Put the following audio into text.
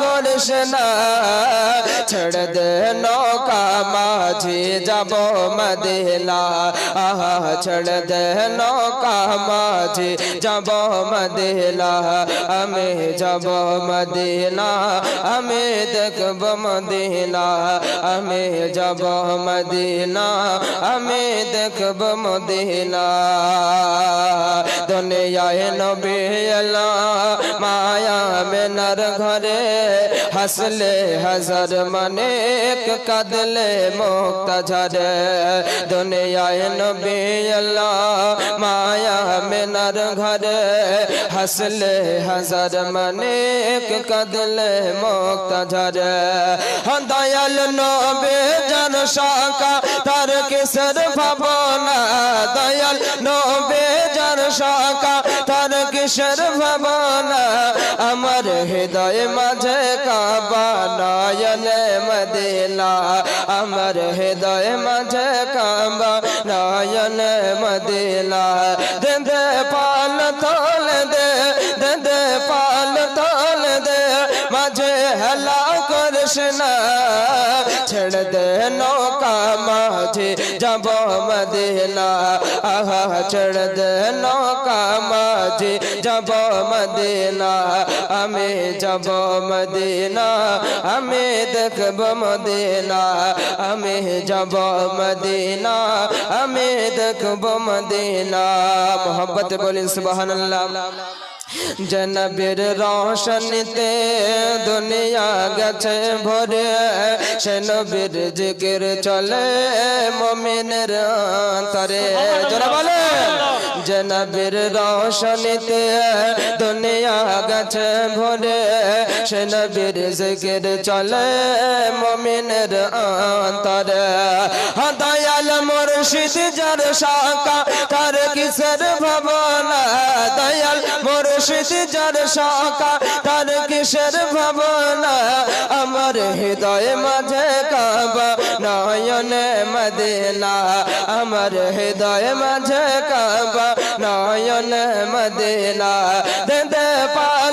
করিস না। ছেড়ে দে নৌকা, মাঝে যাব মদিনা। আহা, ছেড়ে দে নৌকা, মাঝে যাব মদিনা। আমি যাব মদিনা, আমি দেখব মদিনা। আমি যাব মদিনা, আমি দেখব মদিনা। দুনিয়ায় নবী মায়া মেনার ঘরে। হাসলে হাজার মানে কাদলে মুক্ত ঝরে দুনিয়ায় নবী এলা মায়া মেনার ঘরে হাসলে হাজার মানে কাদলে মুক্ত ঝরে দয়াল নবে জন শাখা তার কিসের ভাবনা দয়াল নবে জন শাখা তার কিসের ভাবনা আমার হৃদয় মাঝে কাবা নয়নে মদিনা, আমার হৃদয় মাঝে কাবা নয়নে মদিনা। দে দে পাল তোল দে দে দে পাল তোল দে, মাঝে হেলা না। ছেড়ে দে নৌকা মাঝে, যাব মদিনা। আহা, ছেড়ে দে নৌকা মাঝে যাব মদিনা আমি যাব মদিনা আমি দেখব মদিনা আমি যাব মদিনা আমি দেখব মদিনা। মোহব্বত বলিন সুবহানাল্লাহ। জনবীর রোশনীতে দুনিয়া গেছে ভরে সে নবীর জিকির চলে মমিনের অন্তরে জোরে বলে। জনবীর রোশনীতে দুনিয়া গেছে ভরে। সে নবীর জিকির চলে মমিনের অন্তরে। দয়াল মুর্শিদ যার শাখা তার কিসের ভবনা? দয়াল মুর্শিদ যার শাখা, তার কিসের ভাবনা? আমার হৃদয় মাঝে কাবা, নয়নে মদিনা। আমার হৃদয় মাঝে কাবা, নয়নে মদিনা। দে পাল